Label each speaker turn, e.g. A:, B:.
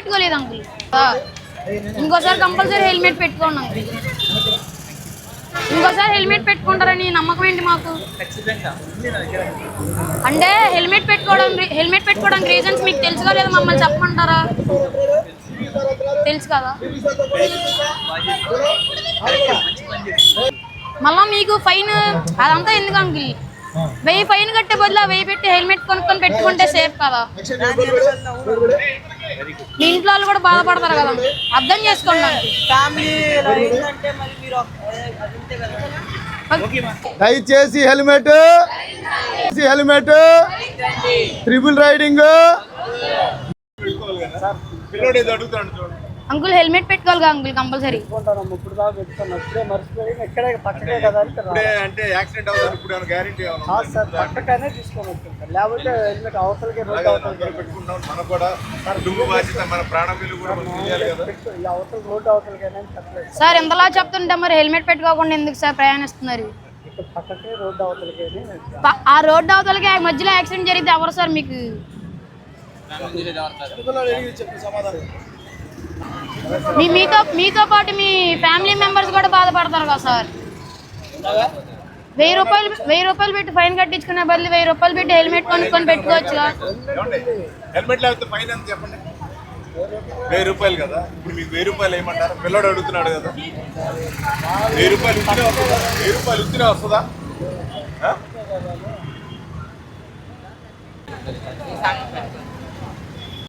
A: పెట్టుకోలేదు అంకుల్. ఇంకోసారి compulsory helmet పెట్టుకోండి అంకుల్. ఇంకోసారి హెల్మెట్ పెట్టుకుంటారని నమ్మకం ఏంటి మాకు? అంటే హెల్మెట్ పెట్టుకోవడం హెల్మెట్ పెట్టుకోవడానికి రీజన్స్ మీకు తెలుసు లేదా మమ్మల్ని చెప్పమంటారా? తెలుసు కదా? మళ్ళా మీకు ఫైన్ అదంతా ఎందుకు అంకుల్? వెయ్యి ఫైన్ కట్టే బదులు వెయ్యి పెట్టి హెల్మెట్ కొనుక్కొని పెట్టుకుంటే సేఫ్ కదా? మీ ఇంట్లో వాళ్ళు కూడా బాధపడతారు కదా. అర్థం చేసుకోండి
B: దయచేసి హెల్మెట్ హెల్మెట్ ట్రిపుల్ రైడింగ్.
C: పిల్లోడు ఏదో అడుగుతాడు చూడండి
A: అంకుల్ హెల్మెట్ పెట్టుకోవాలి కదా అంకుల్ కంపల్సరీ.
D: ఇప్పుడు
C: అంటే యాక్సిడెంట్ అవుతుంది గ్యారెంటీ
D: సార్ పక్కనే తీసుకొని వచ్చుకుంటాను లేకపోతే హెల్మెట్ అవతలకి రోడ్డు అవతలకి.
C: పెట్టుకుంటాం మనకు కూడా కుటుంబ బాధ్యత మన ప్రాణ విలువ కూడా మనకు తెలియాలి కదా.
D: పెట్టు ఈ అవతల రోడ్డు అవతలకి అని చెప్పలేదు.
A: సార్ ఎంతలా చెప్తుంటే మరి హెల్మెట్ పెట్టుకోకుండా ఎందుకు సార్ ప్రయాణిస్తున్నారు?
D: పక్కకే అవతలకి
A: ఆ రోడ్డు అవతలకి మధ్యలో యాక్సిడెంట్ జరిగితే ఎవరు సార్ మీకు? మీ మీతో మీతో పాటు మీ ఫ్యామిలీ మెంబర్స్ కూడా బాధపడతారు కదా సార్? వెయ్యి రూపాయలు వెయ్యి రూపాయలు పెట్టి ఫైన్ కట్టించుకునే బదులు వెయ్యి రూపాయలు పెట్టి హెల్మెట్ కొనుక్కొని
C: పెట్టుకోవచ్చు? హెల్మెట్ లేకపోతే ఫైన్ ఎంత చెప్పండి? వెయ్యి రూపాయలు కదా ఇప్పుడు మీకు వెయ్యి రూపాయలు ఏమంటారు? పిల్లడు అడుగుతున్నాడు కదా. వెయ్యి రూపాయలు ఇచ్చినా వస్తుందా? వెయ్యి రూపాయలు ఇచ్చినా వస్తుందా?